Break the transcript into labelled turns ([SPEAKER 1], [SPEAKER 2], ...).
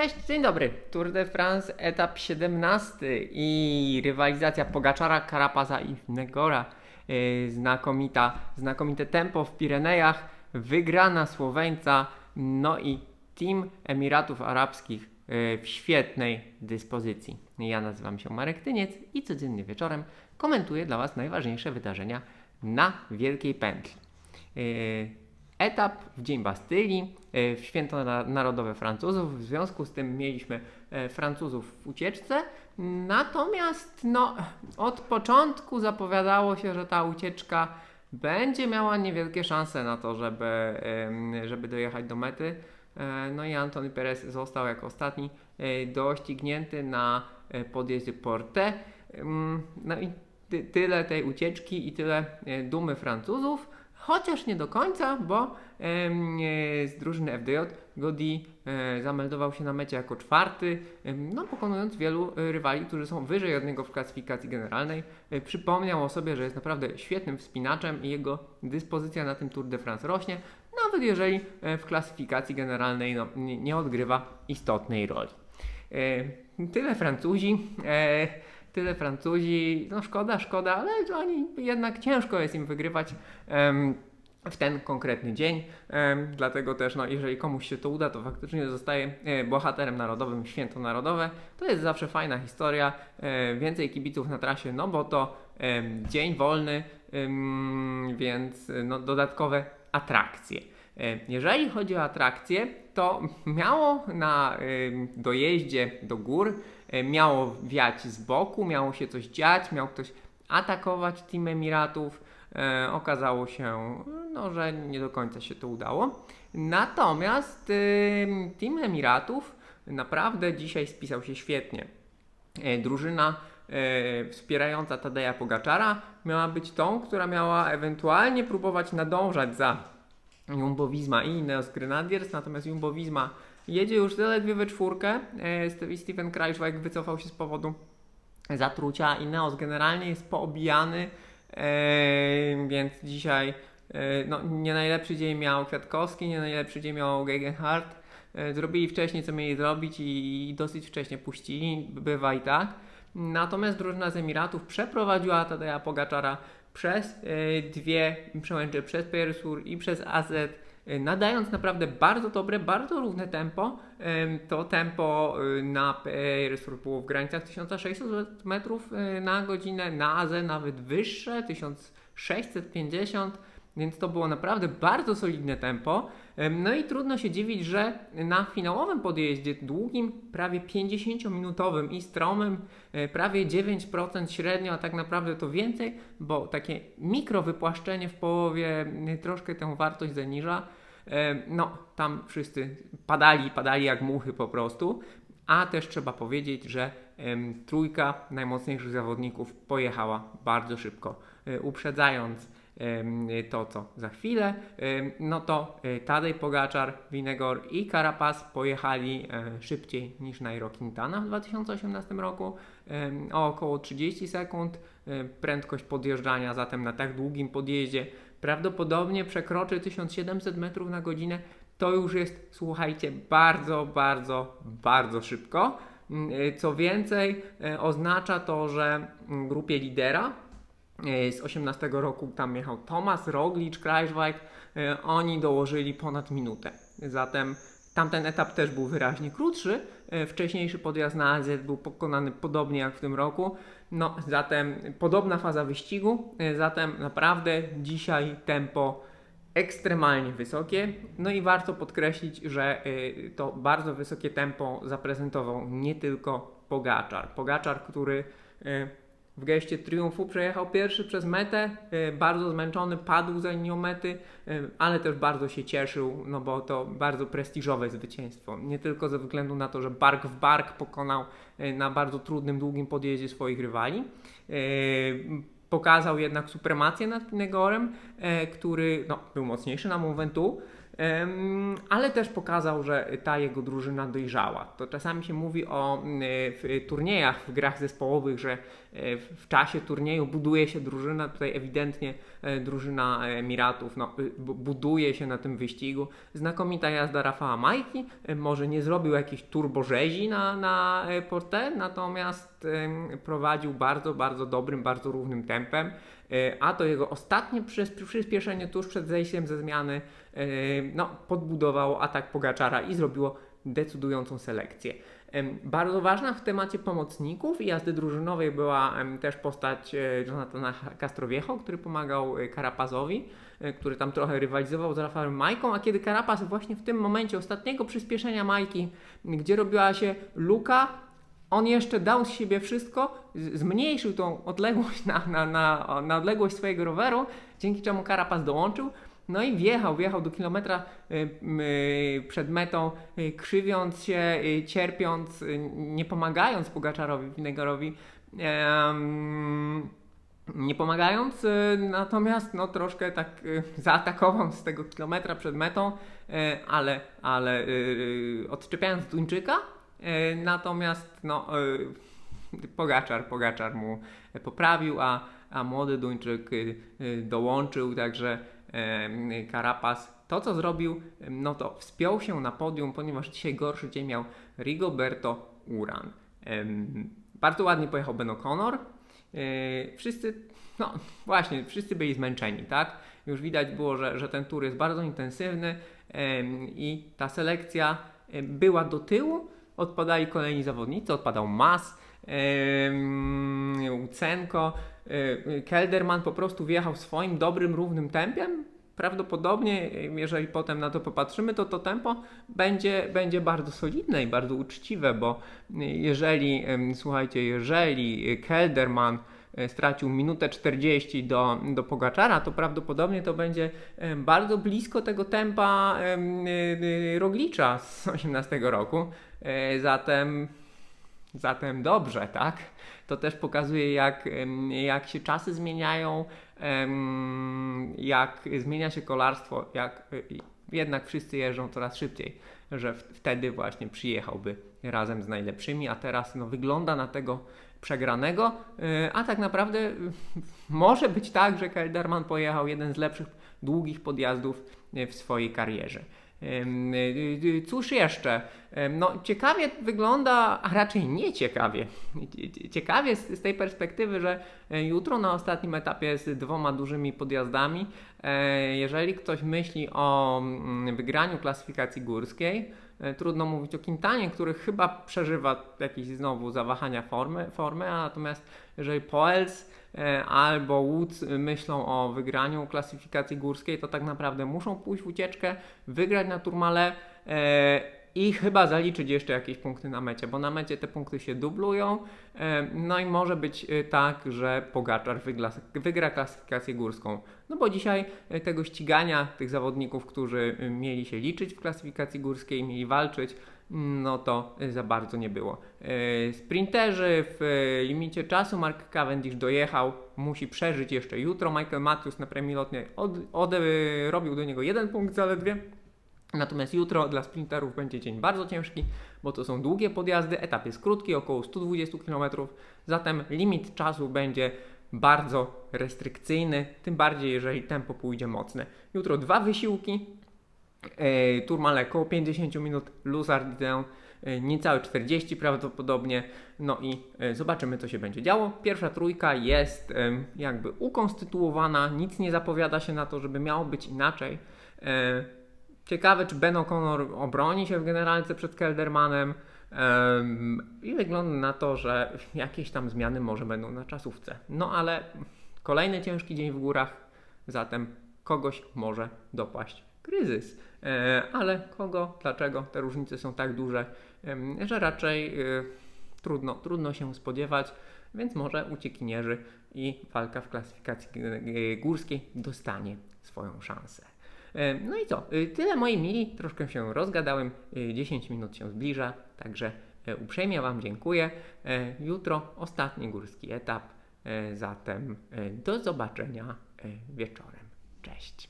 [SPEAKER 1] Cześć, dzień dobry. Tour de France, etap 17 i rywalizacja Pogaczara, Karapaza i Negora. Yy, Znakomita, znakomite tempo w Pirenejach, wygrana Słoweńca, no i Team Emiratów Arabskich yy, w świetnej dyspozycji. Ja nazywam się Marek Tyniec i codziennie wieczorem komentuję dla Was najważniejsze wydarzenia na Wielkiej Pętli. Etap w Dzień Bastylii, e, w Święto Na- Narodowe Francuzów. W związku z tym mieliśmy e, Francuzów w ucieczce. Natomiast no, od początku zapowiadało się, że ta ucieczka będzie miała niewielkie szanse na to, żeby, żeby dojechać do mety. E, No i Antony Perez został jako ostatni doścignięty na podjeździe Porte. No i ty, tyle tej ucieczki i tyle dumy Francuzów. Chociaż nie do końca, bo e, z drużyny FDJ Godi e, zameldował się na mecie jako czwarty, no pokonując wielu e, rywali, którzy są wyżej od niego w klasyfikacji generalnej. Przypomniał o sobie, że jest naprawdę świetnym wspinaczem i jego dyspozycja na tym Tour de France rośnie, nawet jeżeli w klasyfikacji generalnej no, nie, odgrywa istotnej roli. Tyle Francuzi. Tyle Francuzi. No szkoda, szkoda, ale oni jednak ciężko jest im wygrywać em, w ten konkretny dzień. Dlatego też, no, jeżeli komuś się to uda, to faktycznie zostaje e, bohaterem narodowym, święto narodowe. To jest zawsze fajna historia. E, więcej kibiców na trasie, no bo to dzień wolny, więc no, dodatkowe atrakcje. E, Jeżeli chodzi o atrakcje, to miało na dojeździe do gór, miało wiać z boku, miało się coś dziać, miał ktoś atakować Team Emiratów. E, okazało się, no, że nie do końca się to udało. Natomiast em, Team Emiratów naprawdę dzisiaj spisał się świetnie. E, drużyna e, wspierająca Tadeja Pogaczara miała być tą, która miała ewentualnie próbować nadążać za Jumbo Visma i Ineos Grenadiers, natomiast Jumbo Visma jedzie już zaledwie we czwórkę. E, Ste- Steven Kreiswijk wycofał się z powodu zatrucia. Ineos generalnie jest poobijany, e, więc dzisiaj e, no, nie najlepszy dzień miał Kwiatkowski, nie najlepszy dzień miał Gegenhardt. Zrobili wcześniej, co mieli zrobić i, i dosyć wcześnie puścili, bywa i tak. Natomiast drużyna z Emiratów przeprowadziła Tadeja Pogaczara przez dwie przełęcze, przez Persur i przez AZ, nadając naprawdę bardzo dobre, bardzo równe tempo. Em, To tempo e, na Persur było w granicach 1600 metrów e, na godzinę, na AZ nawet wyższe, 1650. Więc to było naprawdę bardzo solidne tempo. Em, No i trudno się dziwić, że na finałowym podjeździe długim, prawie 50-minutowym i stromym, e, prawie 9% średnio, a tak naprawdę to więcej, bo takie mikro wypłaszczenie w połowie e, troszkę tę wartość zaniża. E, No, tam wszyscy padali, padali jak muchy po prostu. A też trzeba powiedzieć, że trójka najmocniejszych zawodników pojechała bardzo szybko, e, uprzedzając to, co za chwilę, em, no to e, Tadej Pogaczar, Winegor i Carapaz pojechali e, szybciej niż Nairo Quintana w 2018 roku, o około 30 sekund. E, Prędkość podjeżdżania zatem na tak długim podjeździe prawdopodobnie przekroczy 1700 metrów na godzinę. To już jest, słuchajcie, bardzo, bardzo, bardzo szybko. Mm, e, Co więcej, e, oznacza to, że mm, grupie lidera e, z 18 roku tam jechał Tomas, Roglic, Kreiswijk, oni dołożyli ponad minutę. Zatem tamten etap też był wyraźnie krótszy. E, Wcześniejszy podjazd na AZ był pokonany podobnie jak w tym roku. No, zatem podobna faza wyścigu. E, Zatem naprawdę dzisiaj tempo ekstremalnie wysokie. No i warto podkreślić, że y, to bardzo wysokie tempo zaprezentował nie tylko Pogaczar. Pogaczar, który w geście triumfu przejechał pierwszy przez metę, y, bardzo zmęczony, padł za linią mety, y, ale też bardzo się cieszył, no bo to bardzo prestiżowe zwycięstwo. Nie tylko ze względu na to, że bark w bark pokonał y, na bardzo trudnym, długim podjeździe swoich rywali. Pokazał jednak supremację nad Pinegorem, e, który no, był mocniejszy na Em, ale też pokazał, że ta jego drużyna dojrzała. To czasami się mówi o mm, w turniejach, w grach zespołowych, że e, w, czasie turnieju buduje się drużyna. Tutaj ewidentnie e, drużyna Emiratów no, y, bu- buduje się na tym wyścigu. Znakomita jazda Rafała Majki. E, Może nie zrobił jakiejś turborzezi na, na Porte, natomiast prowadził bardzo, bardzo dobrym, bardzo równym tempem. E, A to jego ostatnie przys- przyspieszenie tuż przed zejściem ze zmiany e, no, podbudowało atak Pogaczara i zrobiło decydującą selekcję. Bardzo ważna w temacie pomocników i jazdy drużynowej była też postać e, Jonathana Castroviejo, który pomagał Carapazowi, e, który tam trochę rywalizował z Rafałem Majką, a kiedy Carapaz właśnie w tym momencie ostatniego przyspieszenia Majki, gdzie robiła się luka, on jeszcze dał z siebie wszystko, zmniejszył tą odległość na, na, na, na odległość swojego roweru, dzięki czemu Carapaz dołączył. No i wjechał, wjechał do kilometra y, y, przed metą, y, krzywiąc się, cierpiąc, nie pomagając Pogaczarowi, Winegorowi. nie pomagając, natomiast no troszkę tak zaatakował z tego kilometra przed metą, ale, ale odczepiając Duńczyka, natomiast no y, Pogaczar, Pogaczar mu poprawił, a, a młody Duńczyk y, dołączył, także em, Carapaz to co zrobił, no to wspiął się na podium, ponieważ dzisiaj gorszy dzień miał Rigoberto Uran. Bardzo ładnie pojechał Ben O'Connor. Wszyscy, no właśnie, wszyscy byli zmęczeni, tak? Już widać było, że, że ten tur jest bardzo intensywny i ta selekcja była do tyłu. Odpadali kolejni zawodnicy, odpadał Mas, Łucenko, e, Kelderman po prostu wjechał swoim dobrym, równym tempem. Prawdopodobnie, jeżeli potem na to popatrzymy, to to tempo będzie, będzie bardzo solidne i bardzo uczciwe, bo jeżeli, słuchajcie, jeżeli Kelderman stracił minutę 40 do, do Pogaczara, to prawdopodobnie to będzie em, bardzo blisko tego tempa em, y, Roglicza z 18 roku. E, Zatem, zatem dobrze, tak? To też pokazuje, jak, jak się czasy zmieniają, jak zmienia się kolarstwo, jak jednak wszyscy jeżdżą coraz szybciej, że wtedy właśnie przyjechałby razem z najlepszymi, a teraz no, wygląda na tego przegranego, y, a tak naprawdę y, może być tak, że Kelderman pojechał jeden z lepszych długich podjazdów y, w swojej karierze. Cóż jeszcze? No, ciekawie wygląda, a raczej nie ciekawie. Ciekawie z, z tej perspektywy, że jutro na ostatnim etapie z dwoma dużymi podjazdami, jeżeli ktoś myśli o mm, wygraniu klasyfikacji górskiej, trudno mówić o Quintanie, który chyba przeżywa jakieś znowu zawahania formy, formy a natomiast jeżeli Poels e, albo Woods myślą o wygraniu klasyfikacji górskiej, to tak naprawdę muszą pójść w ucieczkę, wygrać na Turmale e, i chyba zaliczyć jeszcze jakieś punkty na mecie, bo na mecie te punkty się dublują. e, No i może być e, tak, że Pogaczar wygra, wygra klasyfikację górską. No bo dzisiaj e, tego ścigania tych zawodników, którzy mieli się liczyć w klasyfikacji górskiej, mieli walczyć, no to za bardzo nie było. Sprinterzy w limicie czasu Mark Cavendish dojechał, musi przeżyć jeszcze jutro. Michael Matthews na premii lotnej od, od, robił do niego jeden punkt zaledwie. Natomiast jutro dla sprinterów będzie dzień bardzo ciężki, bo to są długie podjazdy, etap jest krótki, około 120 km, zatem limit czasu będzie bardzo restrykcyjny, tym bardziej jeżeli tempo pójdzie mocne. Jutro dwa wysiłki, e, Tourmalet około 50 minut, Luzardin e, niecałe 40 prawdopodobnie, no i e, zobaczymy co się będzie działo. Pierwsza trójka jest em, jakby ukonstytuowana, nic nie zapowiada się na to, żeby miało być inaczej. Ciekawe, czy Ben O'Connor obroni się w generalce przed Keldermanem. em, I wygląda na to, że jakieś tam zmiany może będą na czasówce. No ale kolejny ciężki dzień w górach, zatem kogoś może dopaść kryzys. E, ale kogo, dlaczego te różnice są tak duże, że raczej e, trudno, trudno się spodziewać, więc może uciekinierzy i walka w klasyfikacji górskiej dostanie swoją szansę. E, No i co? Y, Tyle moi mili, troszkę się rozgadałem, y, 10 minut się zbliża, także e, uprzejmie Wam dziękuję. E, Jutro ostatni górski etap, e, zatem e, do zobaczenia e, wieczorem. Cześć.